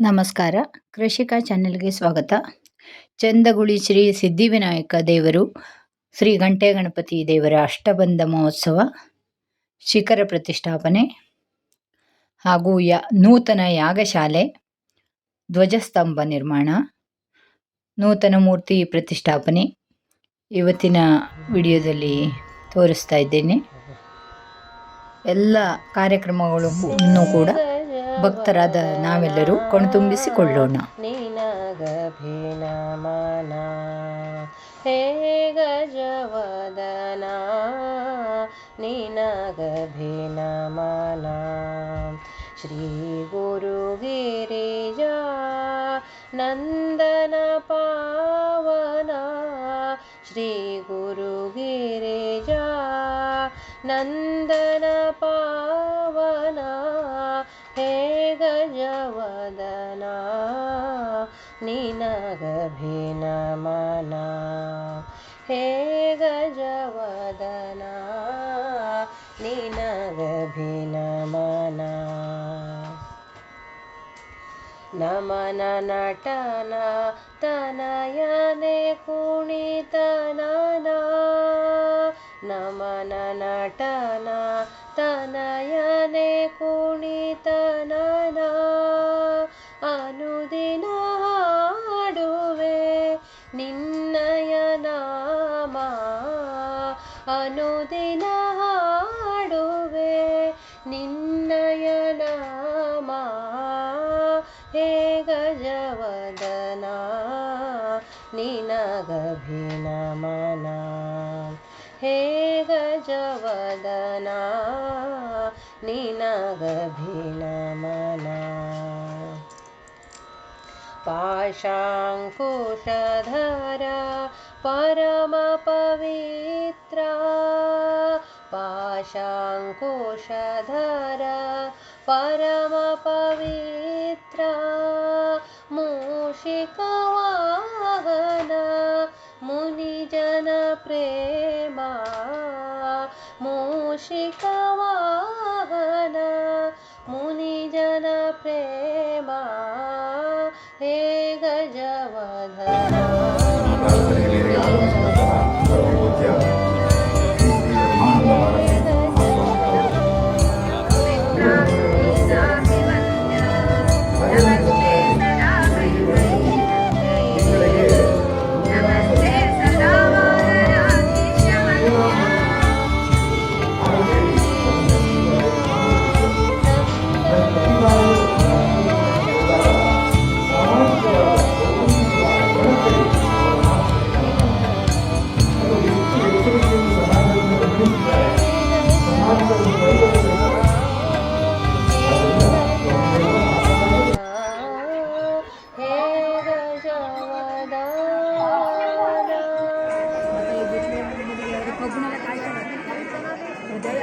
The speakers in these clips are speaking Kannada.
ನಮಸ್ಕಾರ. ಕೃಷಿಕ ಚಾನೆಲ್ಗೆ ಸ್ವಾಗತ. ಚಂದಗುಳಿ ಶ್ರೀ ಸಿದ್ಧಿವಿನಾಯಕ ದೇವರು, ಶ್ರೀ ಗಂಟೆ ಗಣಪತಿ ದೇವರ ಅಷ್ಟಬಂಧ ಮಹೋತ್ಸವ, ಶಿಖರ ಪ್ರತಿಷ್ಠಾಪನೆ ಹಾಗೂ ಯ, ನೂತನ ಯಾಗಶಾಲೆ, ಧ್ವಜಸ್ತಂಭ ನಿರ್ಮಾಣ, ನೂತನ ಮೂರ್ತಿ ಪ್ರತಿಷ್ಠಾಪನೆ ಇವತ್ತಿನ ವಿಡಿಯೋದಲ್ಲಿ ತೋರಿಸ್ತಾ ಇದ್ದೇನೆ. ಎಲ್ಲ ಕಾರ್ಯಕ್ರಮಗಳು ಕೂಡ ಭಕ್ತರಾದ ನಾವೆಲ್ಲರೂ ಕಣ್ತುಂಬಿಸಿಕೊಳ್ಳೋಣ. ಹೇ ಗಜವದನ ನಿನಗಭಿನಮನ ಶ್ರೀ ಗುರುಗಿರಿಜಾ ನಂದನ ಪಾವನ ಶ್ರೀ ಗುರುಗಿರಿಜಾ ನಂದನ निनगभिनमना हे गजवदना निनगभिनमना। नमन नटना तनयने कुणितनना। नमन नटना तनयने कुणितनना। ಅನುದಿನ ಹಾಡುವೆ ನಿನ್ನಯ ನಾಮ ಹೇ ಗಜವದನ ನಿನಗಭಿನಮನ ಹೇ ಗಜವದನ ನಿನಗಭಿನಮನ ಪಾಶಾಂಕುಶಧರ ಪರಮ ्रा पाशाङ्कुशधर परम मूषिकवाहन मुनिजनप्रेमा मूषिकवाहन मुनिजनप्रेमा हे गजवध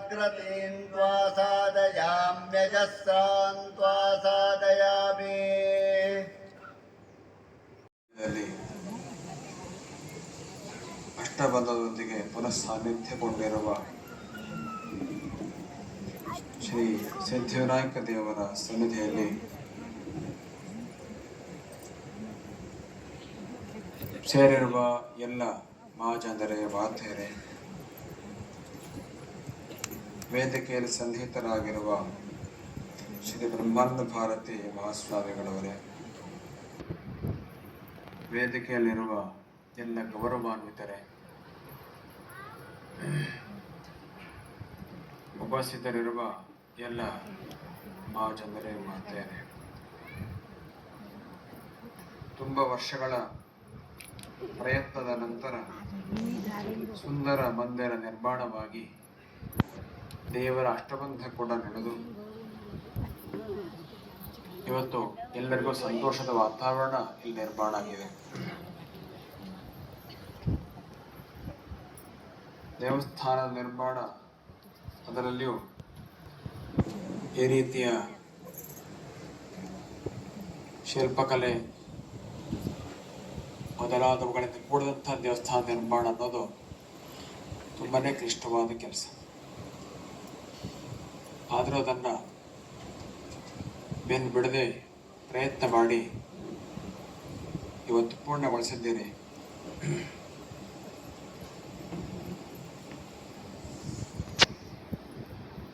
जाग्रतीं त्वा साधयाम्यजस्रां त्वा साधयामि ದಲ್ಲಿ ಅಷ್ಟಬಂಧದೊಂದಿಗೆ ಪುನಃ ಸಾನ್ನಿಧ್ಯಗೊಂಡಿರುವ ಶ್ರೀ ಸಿದ್ಧಿವಿನಾಯಕ ದೇವರ ಸನ್ನಿಧಿಯಲ್ಲಿ ಸೇರಿರುವ ಎಲ್ಲ ಮಹಾಜನರೇ ಮಾತೆಯರೇ ವೇದಿಕೆಯಲ್ಲಿ ಸನ್ನಿಹಿತರಾಗಿರುವ ಶ್ರೀ ಬ್ರಹ್ಮಾನಂದ ಭಾರತಿ ಮಹಾಸ್ವಾಮಿಗಳವರೇ, ವೇದಿಕೆಯಲ್ಲಿರುವ ಎಲ್ಲ ಗೌರವಾನ್ವಿತರೇ, ಉಪಸ್ಥಿತರಿರುವ ಎಲ್ಲ ಮಹಾಜನರೇ ಮಾತೆಯರೇ ತುಂಬ ವರ್ಷಗಳ ಪ್ರಯತ್ನದ ನಂತರ ಸುಂದರ ಮಂದಿರ ನಿರ್ಮಾಣವಾಗಿ ದೇವರ ಅಷ್ಟಬಂಧ ಕೂಡ ನಡೆದು ಇವತ್ತು ಎಲ್ಲರಿಗೂ ಸಂತೋಷದ ವಾತಾವರಣ ಇಲ್ಲಿ ನಿರ್ಮಾಣ ಆಗಿದೆ. ದೇವಸ್ಥಾನ ನಿರ್ಮಾಣ ಅದರಲ್ಲಿಯೂ ಈ ರೀತಿಯ ಶಿಲ್ಪಕಲೆ ಮೊದಲಾದವುಗಳಿಂದ ಕೂಡಿದಂಥ ದೇವಸ್ಥಾನ ನಿರ್ಮಾಣ ಅನ್ನೋದು ತುಂಬಾ ಕ್ಲಿಷ್ಟವಾದ ಕೆಲಸ. ಆದರೂ ಅದನ್ನು ಬೆನ್ನು ಬಿಡದೆ ಪ್ರಯತ್ನ ಮಾಡಿ ಇವತ್ತು ಪೂರ್ಣಗೊಳಿಸಿದ್ದೀರಿ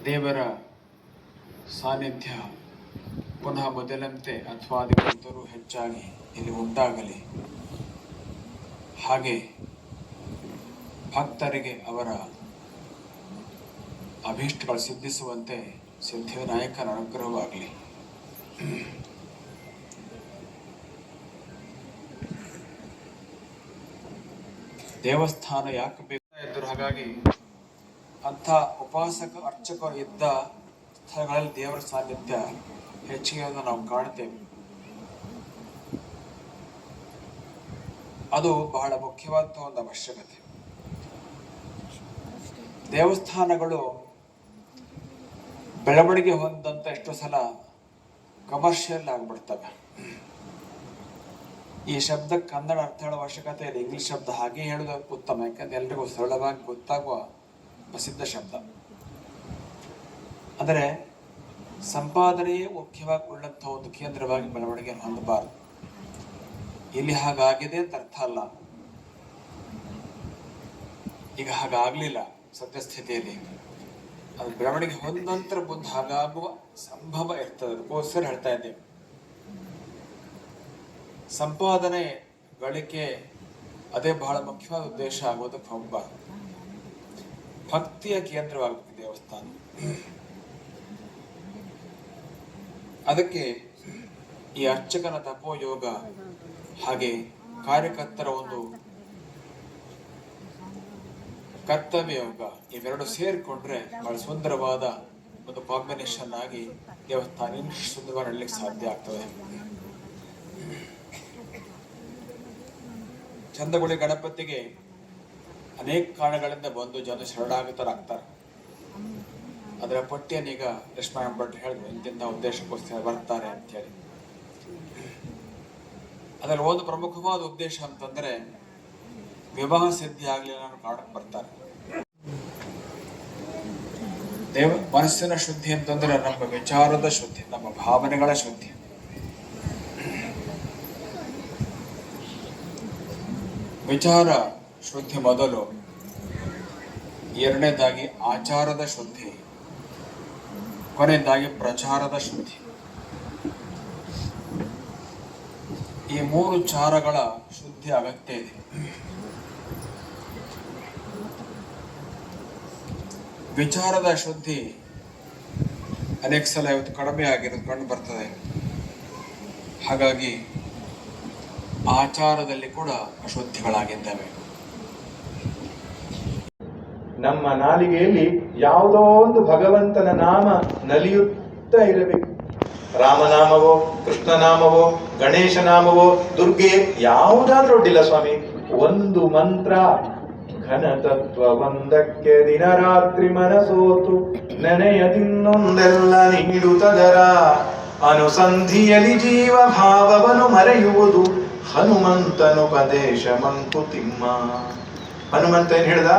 ದೇವರ ಸಾನ್ನಿಧ್ಯ ಪುನಃ ಮೊದಲಂತೆ ಅಥವಾ ಅದಕ್ಕಿಂತಲೂ ಹೆಚ್ಚಾಗಿ ಇಲ್ಲಿ ಉಂಟಾಗಲಿ. ಹಾಗೆ ಭಕ್ತರಿಗೆ ಅವರ ಅಭೀಷ್ಟಗಳು ಸಿದ್ಧಿಸುವಂತೆ ಸಿದ್ಧಿವಿನಾಯಕನ ಅನುಗ್ರಹವಾಗಲಿ. ದೇವಸ್ಥಾನ ಯಾಕೆ ಬೇಕು ಇದ್ದರು ಹಾಗಾಗಿ ಅಂಥ ಉಪಾಸಕ ಅರ್ಚಕರು ಇದ್ದ ಸ್ಥಳಗಳಲ್ಲಿ ದೇವರ ಸಾನ್ನಿಧ್ಯ ಹೆಚ್ಚಿಗೆ ನಾವು ಕಾಣ್ತೇವೆ. ಅದು ಬಹಳ ಮುಖ್ಯವಾದ ಒಂದು ಅವಶ್ಯಕತೆ. ದೇವಸ್ಥಾನಗಳು ಬೆಳವಣಿಗೆ ಹೊಂದಂತ ಎಷ್ಟೋ ಸಲ ಕಮರ್ಷಿಯಲ್ ಆಗ್ಬಿಡ್ತವೆ. ಈ ಶಬ್ದ ಕನ್ನಡ ಅರ್ಥ ಹೇಳುವ ಅವಶ್ಯಕತೆ ಇಲ್ಲ ಇಂಗ್ಲಿಷ್ ಶಬ್ದ ಹಾಗೆ ಹೇಳೋದು ಉತ್ತಮ, ಯಾಕಂದ್ರೆ ಎಲ್ರಿಗೂ ಸರಳವಾಗಿ ಗೊತ್ತಾಗುವ ಪ್ರಸಿದ್ಧ ಶಬ್ದ. ಅಂದರೆ ಸಂಪಾದನೆಯೇ ಮುಖ್ಯವಾಗಿ ಉಳ್ಳಂಥ ಒಂದು ಕೇಂದ್ರವಾಗಿ ಬೆಳವಣಿಗೆ ಹೊಂದಬಾರದು. ಇಲ್ಲಿ ಹಾಗಾಗಿದೆ ಅಂತ ಅರ್ಥ ಅಲ್ಲ. ಈಗ ಹಾಗಾಗ್ಲಿಲ್ಲ ಸದ್ಯಸ್ಥಿತಿಯಲ್ಲಿ. ಅದು ಬೆಳವಣಿಗೆ ಹೊಂದ ನಂತರ ಮುಂದೆ ಹಾಗಾಗುವ ಸಂಭವ ಇರ್ತದೆ. ಅದಕ್ಕೋಸ್ಕರ ಹೇಳ್ತಾ ಇದ್ದೇವೆ ಸಂಪಾದನೆ, ಗಳಿಕೆ, ಅದೇ ಬಹಳ ಮುಖ್ಯವಾದ ಉದ್ದೇಶ ಆಗೋದಕ್ಕೆ ಹೋಗಬಾರ್ದು ಭಕ್ತಿಯ ಕೇಂದ್ರವಾಗಬೇಕು ದೇವಸ್ಥಾನ. ಅದಕ್ಕೆ ಈ ಅರ್ಚಕನ ತಪೋಯೋಗ ಹಾಗೆ ಕಾರ್ಯಕರ್ತರ ಒಂದು ಕರ್ತವ್ಯ ಯೋಗ. ಇವೆರಡು ಸೇರಿಕೊಂಡ್ರೆ ಬಹಳ ಸುಂದರವಾದ ಒಂದು ಕಾಂಬಿನೇಷನ್ ಆಗಿ ದೇವಸ್ಥಾನ ಇನ್ನಷ್ಟು ಸುಂದರವಾಗಿ ನಡಲಿಕ್ಕೆ ಸಾಧ್ಯ ಆಗ್ತದೆ. ಚಂದಗುಳಿ ಗಣಪತಿಗೆ ಅನೇಕ ಕಾರಣಗಳಿಂದ ಬಂದು ಜನ ಶರಣಾಗತರಾಗ್ತಾರೆ. ಅದರ ಪಟ್ಟಿಯನ್ನು ಈಗ ಲಕ್ಷ್ಮಣ ಭಟ್ ಹೇಳಿದ್ರು ಇಂತಿಂತ ಉದ್ದೇಶಕ್ಕೋಸ್ಕರ ಬರ್ತಾರೆ ಅಂತ ಹೇಳಿ. ಅದರಲ್ಲಿ ಒಂದು ಪ್ರಮುಖವಾದ ಉದ್ದೇಶ ಅಂತಂದ್ರೆ ವಿವಾಹ ಸಿದ್ಧಿ ಆಗ್ಲಿಲ್ಲ ಅನ್ನೋ ಕಾರಣಕ್ಕೆ ಬರ್ತಾರೆ. ದೇವ, ಮನಸ್ಸಿನ ಶುದ್ಧಿ ಅಂತಂದ್ರೆ ನಮ್ಮ ವಿಚಾರದ ಶುದ್ಧಿ, ನಮ್ಮ ಭಾವನೆಗಳ ಶುದ್ಧಿ. ವಿಚಾರ ಶುದ್ಧಿ ಮೊದಲು, ಎರಡನೇದಾಗಿ ಆಚಾರದ ಶುದ್ಧಿ, ಕೊನೆಯದಾಗಿ ಪ್ರಚಾರದ ಶುದ್ಧಿ. ಈ ಮೂರು ಚಾರಗಳ ಶುದ್ಧಿ ಅಗತ್ಯ ಇದೆ. ವಿಚಾರದ ಶುದ್ಧಿ ಅನೇಕ ಸಲ ಇವತ್ತು ಕಡಿಮೆ ಆಗಿರೋದು ಕಂಡು ಬರ್ತದೆ. ಹಾಗಾಗಿ ಆಚಾರದಲ್ಲಿ ಕೂಡ ಅಶುದ್ಧಿಗಳಾಗಿದ್ದಾವೆ. ನಮ್ಮ ನಾಲಿಗೆಯಲ್ಲಿ ಯಾವುದೋ ಒಂದು ಭಗವಂತನ ನಾಮ ನಲಿಯುತ್ತಾ ಇರಬೇಕು. ರಾಮನಾಮವೋ, ಕೃಷ್ಣನಾಮವೋ ಗಣೇಶ ನಾಮವೋ ದುರ್ಗೆ ಯಾವುದಾದ್ರೂ ಅಡ್ಡಿಲ್ಲ ಸ್ವಾಮಿ. ಒಂದು ಮಂತ್ರ ಘನತತ್ವ ದಿನ ದಿನರಾತ್ರಿ ಮನಸೋತು ನೆನೆಯದಿನ್ನೊಂದೆಲ್ಲ ನೀಡುತ್ತದರ ಅನುಸಂಧಿಯಲಿ ಜೀವ ಭಾವವನ್ನು ಮರೆಯುವುದು, ಹನುಮಂತನು ಪದೇಶ ಮಂಕುತಿಮ್ಮ. ಹನುಮಂತ ಏನ್ ಹೇಳ್ದ?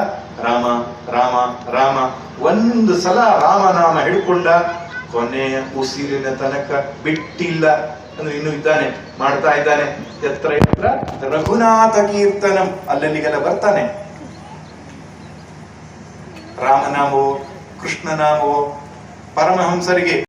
ರಾಮ ರಾಮ ರಾಮ. ಒಂದು ಸಲ ರಾಮನಾಮ ಹಿಡ್ಕೊಂಡ ಕೊನೆಯ ಉಸಿರಿನ ತನಕ ಬಿಟ್ಟಿಲ್ಲ. ಅಂದ್ರೆ ಇನ್ನು ಇದ್ದಾನೆ, ಮಾಡ್ತಾ ಇದ್ದಾನೆ. ಎತ್ರ ಎತ್ರ ರಘುನಾಥ ಕೀರ್ತನಂ, ಅಲ್ಲಲ್ಲಿಗೆಲ್ಲ ಬರ್ತಾನೆ. ರಾಮನಾಮವೋ ಕೃಷ್ಣನಾಮವೋ ಪರಮಹಂಸರಿಗೆ